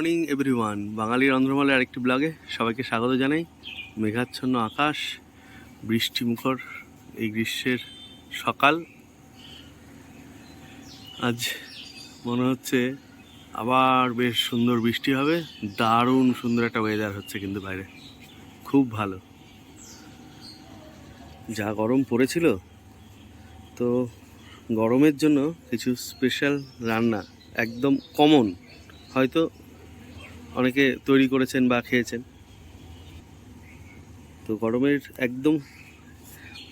Morning, everyone. বাঙালির অন্ধ্রমালের আরেকটি ব্লগে সবাইকে স্বাগত জানাই। মেঘাচ্ছন্ন আকাশ, বৃষ্টিমুখর এই গ্রীষ্মের সকাল। আজ মনে হচ্ছে আবার বেশ সুন্দর বৃষ্টি হবে। দারুণ সুন্দর একটা ওয়েদার হচ্ছে কিন্তু বাইরে। খুব ভালো। যা গরম পড়েছিল, তো গরমের জন্য কিছু স্পেশাল রান্না, একদম কমন হয়তো অনেকে তৈরি করেছেন বা খেয়েছেন। তো গরমের একদম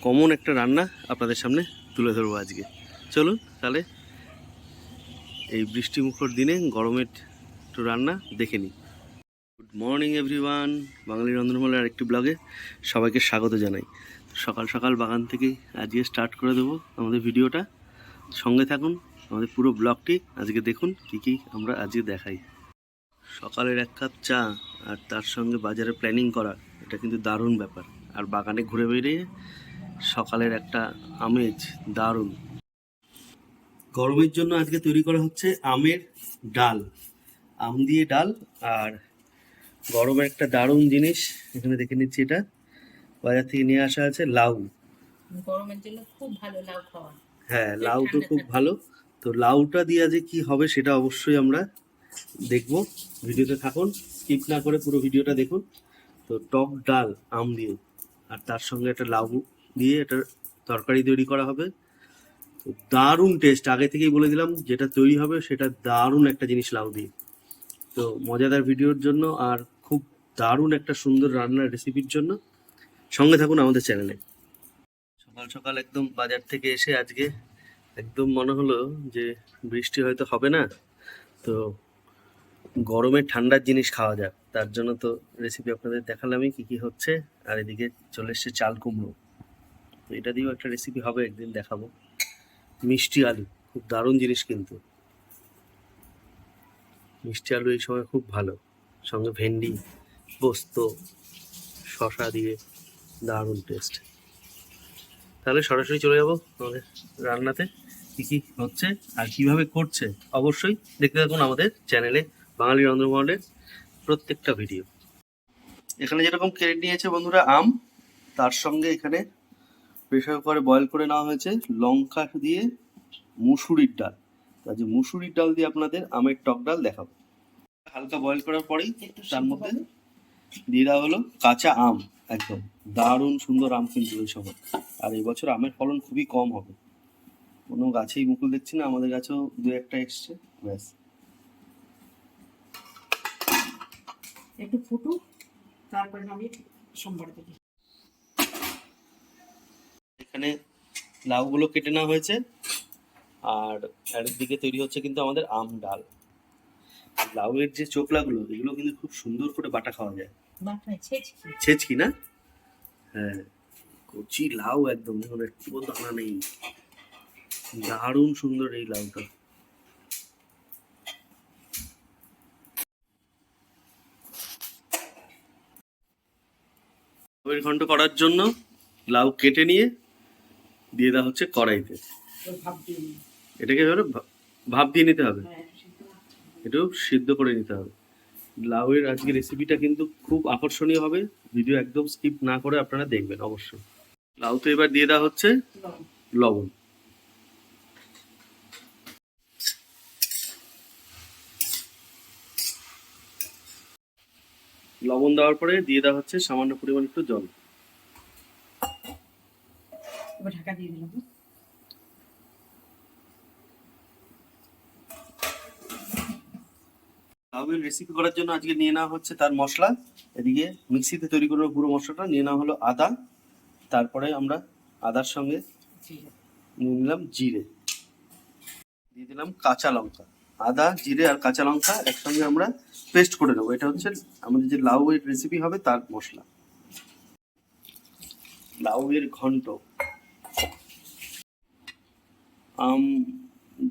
কমন একটা রান্না আপনাদের সামনে তুলে ধরবো আজকে। চলুন তাহলে এই বৃষ্টিমুখর দিনে গরমের একটু রান্না দেখে নিই। গুড মর্নিং এভরিওয়ান বাঙালি রন্ধনমালার আরেকটি ব্লগে সবাইকে স্বাগত জানাই। সকাল সকাল বাগান থেকেই আজকে স্টার্ট করে দেবো আমাদের ভিডিওটা। সঙ্গে থাকুন, আমাদের পুরো ব্লগটি আজকে দেখুন, কি কি আমরা আজকে দেখাই। সকালের এক কাপ চা আর তার সঙ্গে বাজারে প্ল্যানিং করা এটা কিন্তু দারুণ ব্যাপার। আর বাগানে ঘুরে বেরিয়ে সকালের একটা আমেজ দারুণ। গরমের জন্য আজকে তৈরি করা হচ্ছে আমের ডাল আম দিয়ে ডাল। আর গরমের একটা দারুণ জিনিস এখানে দেখে নিচ্ছি এটা। বাজার থেকে নিয়ে আসা আছে লাউ। গরমের জন্য খুব ভালো লাউ খাওয়া। হ্যাঁ লাউ তো খুব ভালো। তো লাউটা দিয়ে যে কি হবে সেটা অবশ্যই আমরা দেখব। ভিডিওতে থাকুন স্কিপ না করে পুরো ভিডিওটা দেখুন। তো টক ডাল, আম দিয়ে। আর তার সঙ্গে একটা লাউ দিয়ে একটা তরকারি তৈরি করা হবে। তো দারুণ টেস্ট আগে থেকেই বলে দিলাম, যেটা তৈরি হবে সেটা দারুণ একটা জিনিস লাউ দিয়ে। তো মজাদার ভিডিওর জন্য আর খুব দারুণ একটা সুন্দর রান্নার রেসিপির জন্য। সঙ্গে থাকুন আমাদের চ্যানেলে সকাল সকাল একদম বাজার থেকে এসে আজকে একদম মনে হলো যে বৃষ্টি হয়তো হবে না। তো গরমে ঠান্ডার জিনিস খাওয়া যাক। তার জন্য তো রেসিপি আপনাদের দেখালামই কি কি হচ্ছে। আর এদিকে চলে এসছে চাল কুমড়ো। তো এটা দিয়েও একটা রেসিপি হবে, একদিন দেখাবো। মিষ্টি আলু, খুব দারুণ জিনিস কিন্তু। মিষ্টি আলু এই সময় খুব ভালো। সঙ্গে ভেন্ডি, পোস্ত শশা দিয়ে দারুণ টেস্ট তাহলে সরাসরি চলে যাব আমাদের রান্নাতে। কি কি হচ্ছে আর কীভাবে করছে অবশ্যই দেখতে থাকুন আমাদের চ্যানেলে বাঙালি রন্ধনমহলের প্রত্যেকটা ভিডিও এখানে যেরকম কেটে নিয়েছে বন্ধুরা আম তার সঙ্গে এখানে প্রেশার কুকারে বয়েল করে নেওয়া হয়েছে লঙ্কা দিয়ে মুসুরির ডাল। তা যে মুসুরির ডাল দিয়ে আপনাদের আমের টক ডাল দেখাবো। হালকা বয়েল করার পরেই তার মধ্যে দিয়ে দেওয়া হলো কাঁচা আম একদম। দারুণ সুন্দর আম কিন্তু এই সময়। আর এই বছর আমের ফলন খুবই কম হবে। কোনো গাছেই মুকুল দেখছি না আমাদের গাছেও দু একটা এসছে ব্যাস। একটু ফুটুক তারপরে আমি সোমবার দেবো এখানে লাউগুলো কেটে নেওয়া হয়েছে আর দিকে তৈরি হচ্ছে কিন্তু আমাদের আম ডাল। লাউয়ের যে চোকলাগুলো এগুলো কিন্তু খুব সুন্দর করে বাটা খাওয়া যায়। ছেঁচকি। না? হ্যাঁ কচি লাউ একদম দেখুন একটু দানা নেই। দারুণ সুন্দর এই লাউটা। ঘন্ট করার জন্য লাউ কেটে নিয়ে দিয়ে দেওয়া হচ্ছে কড়াইতে। এটাকে ধরো ভাপ দিয়ে নিতে হবে একটু সিদ্ধ। এটাও সিদ্ধ করে নিতে হবে লাউয়ের আজকে রেসিপিটা কিন্তু খুব আকর্ষণীয় হবে ভিডিও একদম স্কিপ না করে আপনারা দেখবেন অবশ্যই লাউ তো এবার দিয়ে দেওয়া হচ্ছে লবণ। লবণ দেওয়ার পরে দিয়ে দেওয়া হচ্ছে সামান্য পরিমাণ একটু জল। এবার ঢাকা দিয়ে দিলাম। লাউয়ের রেসিপি করার জন্য আজকে নিয়ে নেওয়া হচ্ছে তার মশলা। এদিকে মিক্সিতে তৈরি করে পুরো মশলাটা নিয়ে নেওয়া হলো আদা। তারপরে আমরা আদার সঙ্গে নিয়ে নিলাম জিরে। দিয়ে দিলাম কাঁচা লঙ্কা। আদা জিরে আর কাঁচা লঙ্কা একসঙ্গে আমরা পেস্ট করে নেব। এটা হচ্ছে আমাদের যে লাউ এর রেসিপি হবে তার মশলা। লাউ এর ঘন্ট। আম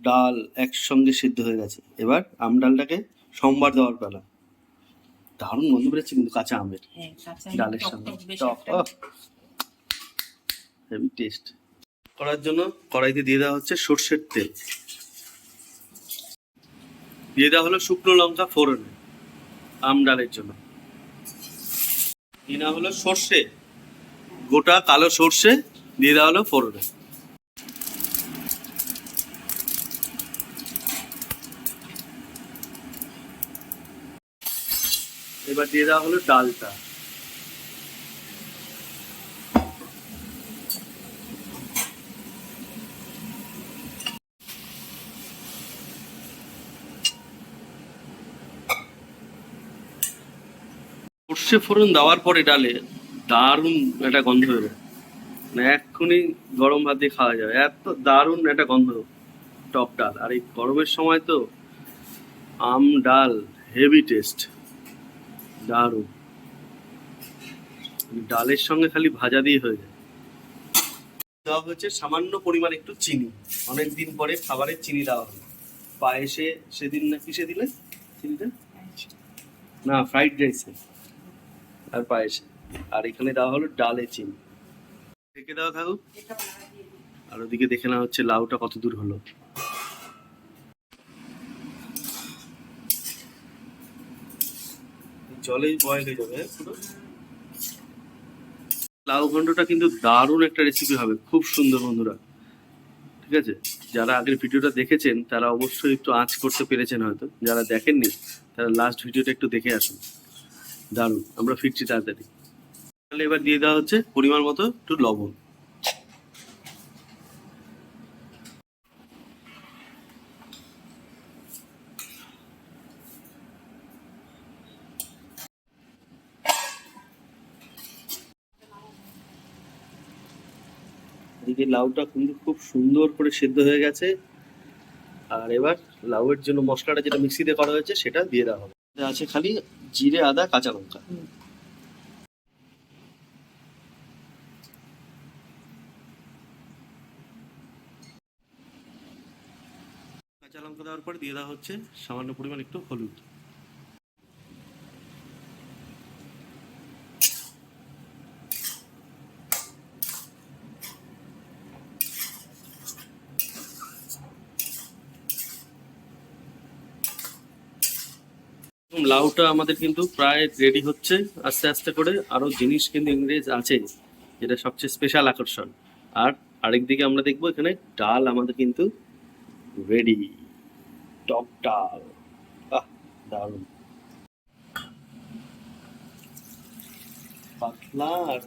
ডাল একসঙ্গে সিদ্ধ হয়ে গেছে। এবার আম ডালটাকে সোমবার দেওয়ার বেলা দারুণ গন্ধ বেরোচ্ছে কিন্তু কাঁচা আমের। হ্যাঁ, ডালের সঙ্গে। হেভি টেস্ট করার জন্য কড়াইতে দিয়ে দেওয়া হচ্ছে সর্ষের তেল। দিয়ে দেওয়া হলো শুকনো লঙ্কা ফোড়নে, আম ডালের জন্য। কিনা হলো সর্ষে, গোটা কালো সর্ষে দিয়ে দেওয়া হলো ফোড়নে। এবার দিয়ে দেওয়া হলো ডালটা। সর্ষে ফোড়ন দেওয়ার পরে ডালে দারুণ একটা গন্ধ বেরোয় মানে এক্ষুনি গরম ভাত দিয়ে খাওয়া যাবে এত দারুণ একটা গন্ধ টক ডাল। আর এই গরমের সময় তো আম ডাল হেভি টেস্ট দারুণ। ডালের সঙ্গে খালি ভাজা দিয়ে হয়ে যায়। দেওয়া হচ্ছে সামান্য পরিমাণ একটু চিনি। অনেক দিন পরে খাবারে চিনি দেওয়া হলো পায়েসে সেদিন না কিসে দিলে চিনিটা? না ফ্রাইড রাইসে আর পায়েসে। আর এখানে দেওয়া হলো ডালে চিনি। ঢেকে দেওয়া থাকুক। আর ওদিকে দেখে নেওয়া হচ্ছে লাউটা কত দূর হলো। জলেই বয়েল হয়ে যাবে লাউ ঘন্টটা কিন্তু দারুণ একটা রেসিপি হবে, খুব সুন্দর বন্ধুরা। ঠিক আছে? যারা আগের ভিডিওটা দেখেছেন, তারা অবশ্যই একটু আঁচ করতে পেরেছেন হয়তো। যারা দেখেননি, তারা লাস্ট ভিডিওটা একটু দেখে আসুন। দারুণ। আমরা ফিরছি তাড়াতাড়ি। তাহলে এবার দিয়ে দেওয়া হচ্ছে পরিমাণ মতো একটু লবণ। এদিকে লাউটা কিন্তু খুব সুন্দর করে সেদ্ধ হয়ে গেছে। আর এবার লাউয়ের জন্য মশলাটা যেটা মিক্সিতে করা হয়েছে, সেটা দিয়ে দেওয়া হবে। আছে খালি জিরে আদা কাঁচা লঙ্কা। কাঁচা লঙ্কা দেওয়ার পর দিয়ে দেওয়া হচ্ছে সামান্য পরিমাণ একটু হলুদ। লাউটা আমাদের কিন্তু প্রায় রেডি হচ্ছে। আস্তে আস্তে করে আরও জিনিস কিন্তু ইংরেজ আছে, যেটা সবচেয়ে স্পেশাল আকর্ষণ। আর আরেকদিকে আমরা দেখব এখানে ডাল আমাদের কিন্তু রেডি টক ডাল। দারুণ। পাতলা আর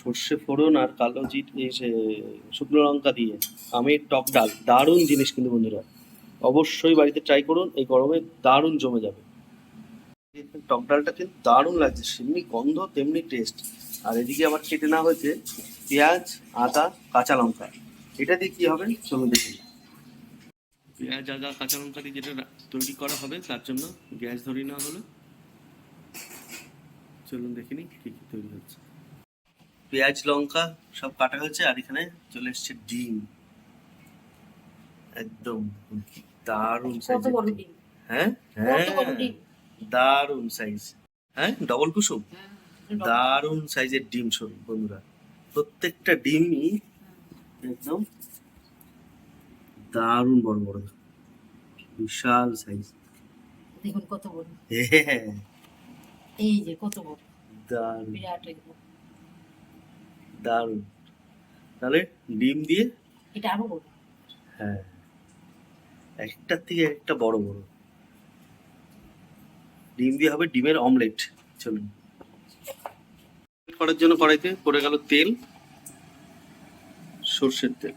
সর্ষে ফোড়ন আর কালো জিট এই শুকনো লঙ্কা দিয়ে আমের টক ডাল, দারুণ জিনিস কিন্তু বন্ধুরা। অবশ্যই বাড়িতে ট্রাই করুন এই গরমে দারুণ জমে যাবে। টক ডালটা কিন্তু দারুণ লাগছে সেমনি গন্ধ তেমনি টেস্ট আর এদিকে আবার কেটে নেওয়া হয়েছে পেঁয়াজ আদা কাঁচা লঙ্কা। এটা দিয়ে কি হবে? চলুন দেখি। পেঁয়াজ আদা কাঁচা লঙ্কা দিয়ে যেটা তৈরি করা হবে তার জন্য গ্যাস ধরিয়ে নেওয়া হলো। চলুন দেখিনি কি কি তৈরি হচ্ছে। পেঁয়াজ লঙ্কা সব কাটা হয়েছে আর এখানে চলে এসছে ডিম। একদম। ডিম। ডিম হ্যাঁ? হ্যাঁ। দারুণ সাইজ হ্যাঁ? ডবল কুসুম? হ্যাঁ, দারুণ সাইজের ডিম শোন বন্ধুরা। প্রত্যেকটা ডিমই একদম দারুণ বড় বড়। বিশাল সাইজ দেখুন কত বড়। হ্যাঁ। এই যে কত বড়। বিরাট একদম তাহলে ডিম দিয়ে? এটা আরও বড়। হ্যাঁ। একটার থেকে একটা বড় বড়। ডিম দিয়ে হবে ডিমের অমলেট। চলুন। করার জন্য কড়াইতে পড়ে গেল তেল সর্ষের তেল।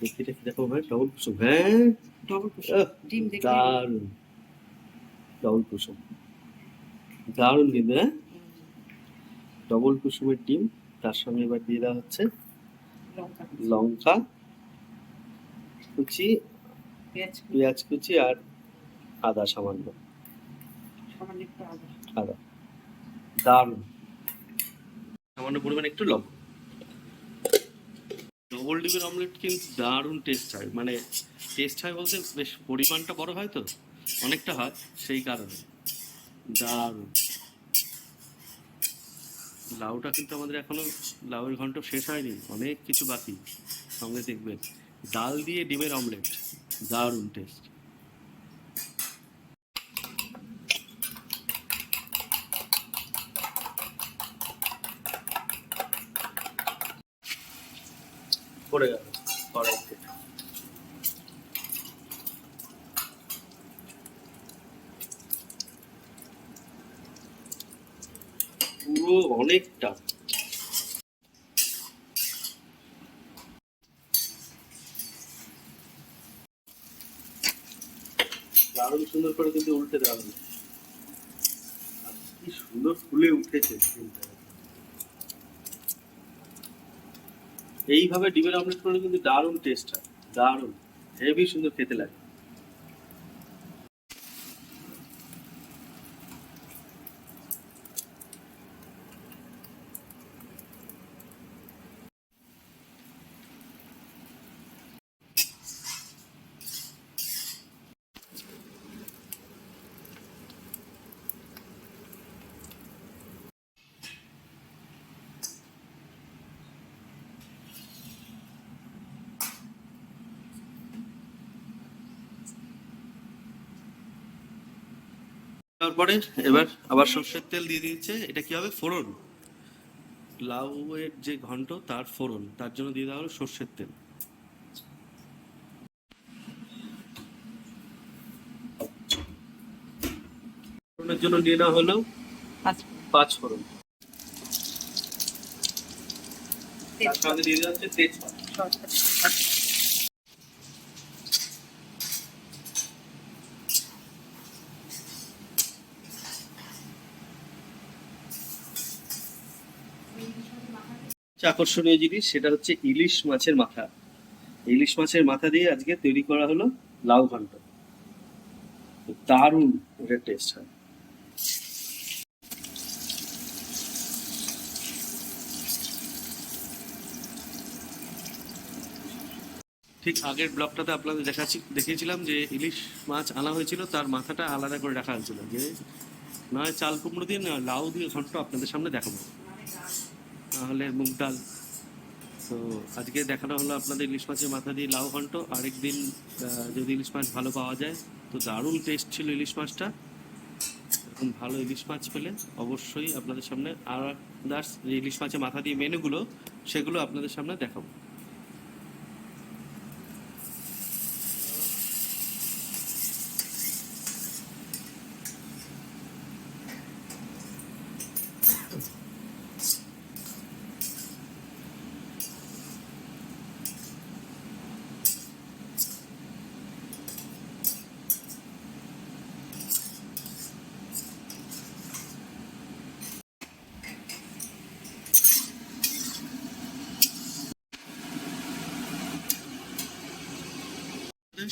দেখি দেখি দেখো ভাই ডবল কুসুম হ্যাঁ? ডবল আহ, ডিম দেখে দারুণ। ডবল কুসুম। দারুণ কিন্তু হ্যাঁ? ডবল কুসুমের ডিম তার সঙ্গে এবার দিয়ে দেওয়া হচ্ছে লঙ্কা লঙ্কা কুচি পেঁয়াজ পেঁয়াজ কুচি আর আদা সামান্য। আদা। আদা। দারুণ। সামান্য পরিমাণে একটু লবণ। ডবল ডিমের অমলেট কিন্তু দারুণ টেস্ট হয়। মানে টেস্ট হয় বলতে বেশ পরিমাণটা বড় হয় তো অনেকটা হয় সেই কারণে। দারুণ। লাউটা কিন্তু আমাদের এখনও লাউয়ের ঘন্ট শেষ হয়নি, অনেক কিছু বাকি। সঙ্গে দেখবেন, ডাল দিয়ে ডিমের অমলেট, দারুণ টেস্ট পড়ে গেল কড়াইতে পুরো অনেকটা। দারুণ সুন্দর করে কিন্তু উল্টে দেওয়া আর কি সুন্দর ফুলে উঠেছে এইভাবে ডিমের অমলেট করলে কিন্তু দারুণ টেস্ট হয়। দারুণ হেভি সুন্দর খেতে লাগে। তারপরে এবার আবার সর্ষের তেল দিয়ে দিয়েছে। এটা কি হবে? ফোড়ন। লাউ এর যে ঘন্ট তার ফোড়ন। তার জন্য দিয়ে দেওয়া হলো সর্ষের তেল। ফোড়নের জন্য নিয়ে নেওয়া হলো পাঁচ পাঁচ ফোড়ন। তার সঙ্গে দিয়ে দেওয়া হচ্ছে তেজপাতা। আকর্ষণীয় জিনিস সেটা হচ্ছে ইলিশ মাছের মাথা। ইলিশ মাছের মাথা দিয়ে আজকে তৈরি করা হলো লাউ ঘন্ট। দারুণ এটা টেস্ট হয়। ঠিক আগের ব্লগটাতে আপনাদের দেখাচ্ছি, দেখিয়েছিলাম যে ইলিশ মাছ আনা হয়েছিল, তার মাথাটা আলাদা করে রাখা হয়েছিল। যে নয় চাল কুমড়ো দিয়ে লাউ দিয়ে ঘন্ট আপনাদের সামনে দেখাবো। তাহলে মুগ ডাল। তো আজকে দেখানো হলো আপনাদের ইলিশ মাছের মাথা দিয়ে লাউ ঘন্ট। আরেকদিন দিন যদি ইলিশ মাছ ভালো পাওয়া যায়, তো দারুণ টেস্ট ছিল ইলিশ মাছটা। এরকম ভালো ইলিশ মাছ পেলে অবশ্যই আপনাদের সামনে আর দাস যে ইলিশ মাছের মাথা দিয়ে মেনুগুলো, সেগুলো আপনাদের সামনে দেখাবো।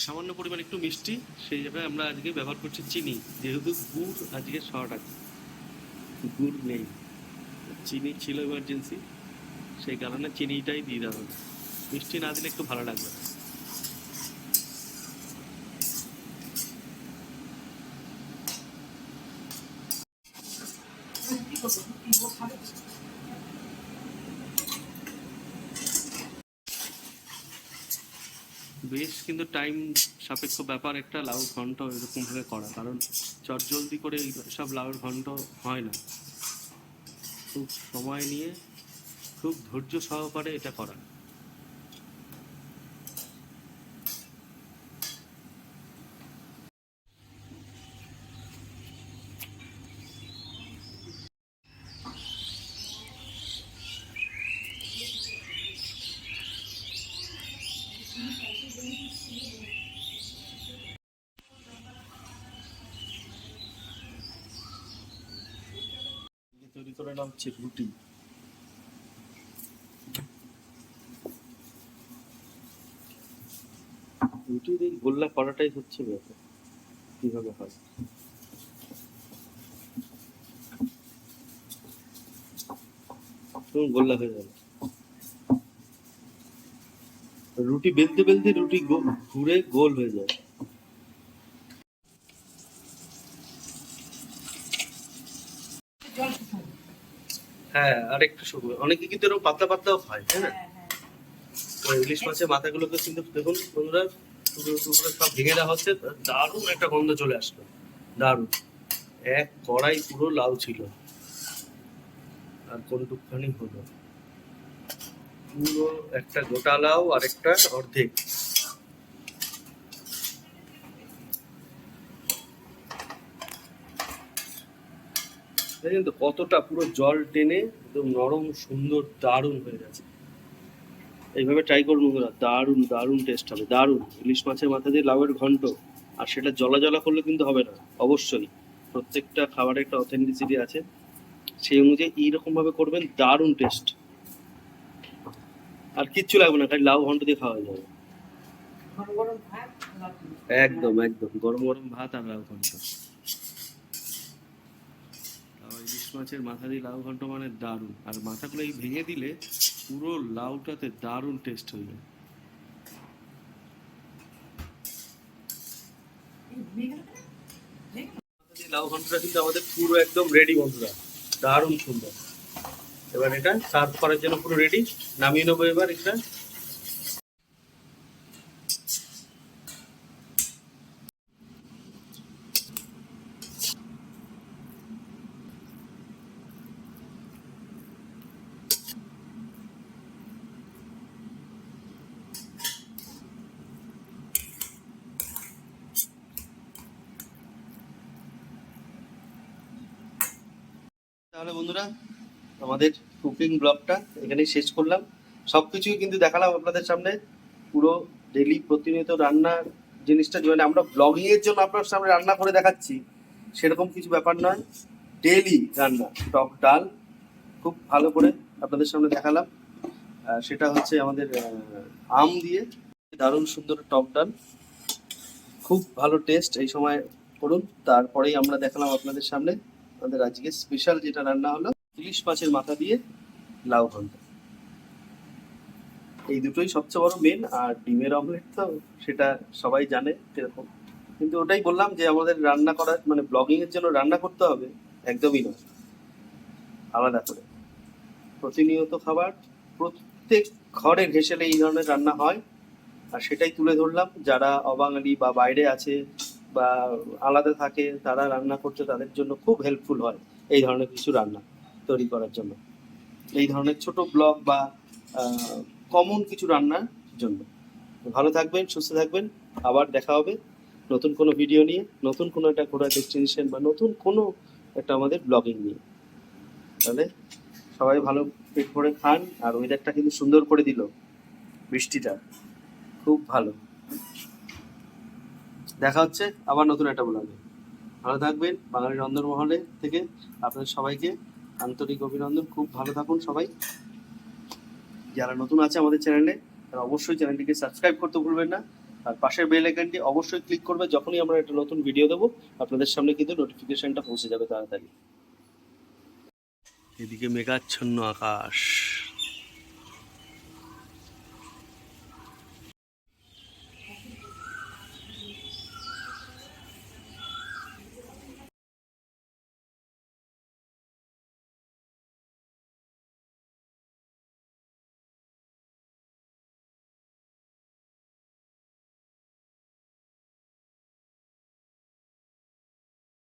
সামান্য পরিমাণ একটু মিষ্টি, সেই হিসাবে আমরা আজকে ব্যবহার করছি চিনি, যেহেতু গুড় আজকে শর্ট আছে। গুড় নেই। চিনি ছিল ইমার্জেন্সি সেই কারণে চিনিটাই দিয়ে দেওয়া হলো। মিষ্টি না দিলে একটু ভালো লাগবে। কি করব কি করব খাবে বেশ কিন্তু টাইম সাপেক্ষ ব্যাপার একটা লাউ ঘন্ট এরকমভাবে করা, কারণ চটজলদি করে এই সব লাউড ঘন্ট হয় না। খুব সময় নিয়ে, খুব ধৈর্য সহকারে এটা করা। তৈরি হচ্ছে রুটি রুটির এই গোল্লা করাটাই হচ্ছে ব্যাপার, কীভাবে হয়? গোল্লা হয়ে গেল রুটি বেলতে বেলতে রুটি ঘুরে গোল হয়ে যায়। হ্যাঁ আর একটু শুকনো অনেকে কিন্তু এরকম পাতলা পাতলাও খায় তাই না? হ্যাঁ হ্যাঁ। ইলিশ মাছের মাথাগুলোকে কিন্তু দেখুন বন্ধুরা টুকরো টুকরো সব ভেঙে দেওয়া হচ্ছে দারুণ একটা গন্ধ চলে আসলো। দারুণ। এক কড়াই পুরো লাউ ছিল। আর কোনটুকখানি হলো? পুরো একটা গোটা লাউ আর একটা অর্ধেক। দেখেন তো কতটা পুরো জল টেনে একদম নরম সুন্দর দারুণ হয়ে গেছে। এইভাবে ট্রাই করুন বন্ধুরা দারুণ দারুণ টেস্ট হবে দারুণ। ইলিশ মাছের মাথা দিয়ে লাউয়ের ঘন্ট আর সেটা জলা জলা করলে কিন্তু হবে না অবশ্যই। প্রত্যেকটা খাবারের একটা অথেন্টিসিটি আছে। সেই অনুযায়ী এইরকম ভাবে করবেন দারুণ টেস্ট আর কিচ্ছু লাগবে না খালি লাউ ঘন্ট দিয়ে খাওয়া যাবে। একদম একদম গরম গরম ভাত আর লাউ ঘন্ট তাও ইলিশ মাছের মাথা দিয়ে লাউ ঘন্ট মানে দারুণ। আর মাথাগুলো এই ভেঙে দিলে পুরো লাউটাতে দারুণ টেস্ট হয়ে যায়। লাউ ঘন্টটা কিন্তু আমাদের পুরো একদম রেডি বন্ধুরা। দারুণ সুন্দর। এবার এটা সার্ভ করার জন্য পুরো রেডি নামিয়ে নেব এবার এটা। তাহলে বন্ধুরা, আমাদের কুকিং ব্লগটা এখানেই শেষ করলাম। সব কিছুই কিন্তু দেখালাম আপনাদের সামনে। পুরো ডেলি প্রতিনিয়ত রান্নার জিনিসটা মানে আমরা ব্লগিং এর জন্য আপনার সামনে রান্না করে দেখাচ্ছি। সেরকম কিছু ব্যাপার নয়। ডেলি রান্না, টক ডাল, খুব ভালো করে আপনাদের সামনে দেখালাম। সেটা হচ্ছে আমাদের আম দিয়ে দারুণ সুন্দর টক ডাল। খুব ভালো টেস্ট এই সময় করুন। তারপরেই আমরা দেখালাম আপনাদের সামনে। আমাদের আজকে স্পেশাল যেটা রান্না হলো, ইলিশ মাছের মাথা দিয়ে লাউ ঘন্ট। এই দুটোই সবচেয়ে বড় মেন আর ডিমের অমলেট তো সেটা সবাই জানে সেরকম। কিন্তু ওটাই বললাম যে আমাদের রান্না করার মানে ব্লগিং এর জন্য রান্না করতে হবে একদমই নয়। আলাদা করে। প্রতিনিয়ত খাবার, প্রত্যেক ঘরে ঘেসেলে এই ধরনের রান্না হয়। আর সেটাই তুলে ধরলাম। যারা অবাঙালি বা বাইরে আছে বা আলাদা থাকে, তারা রান্না করছে তাদের জন্য খুব হেল্পফুল হয় এই ধরনের কিছু রান্না তৈরি করার জন্য। এই ধরনের ছোট ব্লগ বা কমন কিছু রান্নার জন্য। ভালো থাকবেন, সুস্থ থাকবেন। আবার দেখা হবে নতুন কোনো ভিডিও নিয়ে, নতুন কোনো একটা ঘোরার ডেস্টিনেশন বা নতুন কোনো একটা আমাদের ব্লগিং নিয়ে। তাহলে সবাই ভালো পেট ভরে খান, আর ওয়েদারটা কিন্তু সুন্দর করে দিল, বৃষ্টিটা। খুব ভালো। দেখা হচ্ছে, আবার নতুন একটা ব্লগে। ভালো থাকবেন, বাঙালি রন্ধনমহলে থেকে আপনাদের সবাইকে আন্তরিক অভিনন্দন। খুব ভালো থাকুন সবাই। যারা নতুন আছে আমাদের চ্যানেলে, তারা অবশ্যই চ্যানেলটিকে সাবস্ক্রাইব করতে ভুলবেন না। আর পাশের বেল আইকনটি অবশ্যই ক্লিক করবে, যখনই আমরা একটা নতুন ভিডিও দেবো, আপনাদের সামনে কিন্তু নোটিফিকেশনটা পৌঁছে যাবে তাড়াতাড়ি। এদিকে মেঘাচ্ছন্ন আকাশ।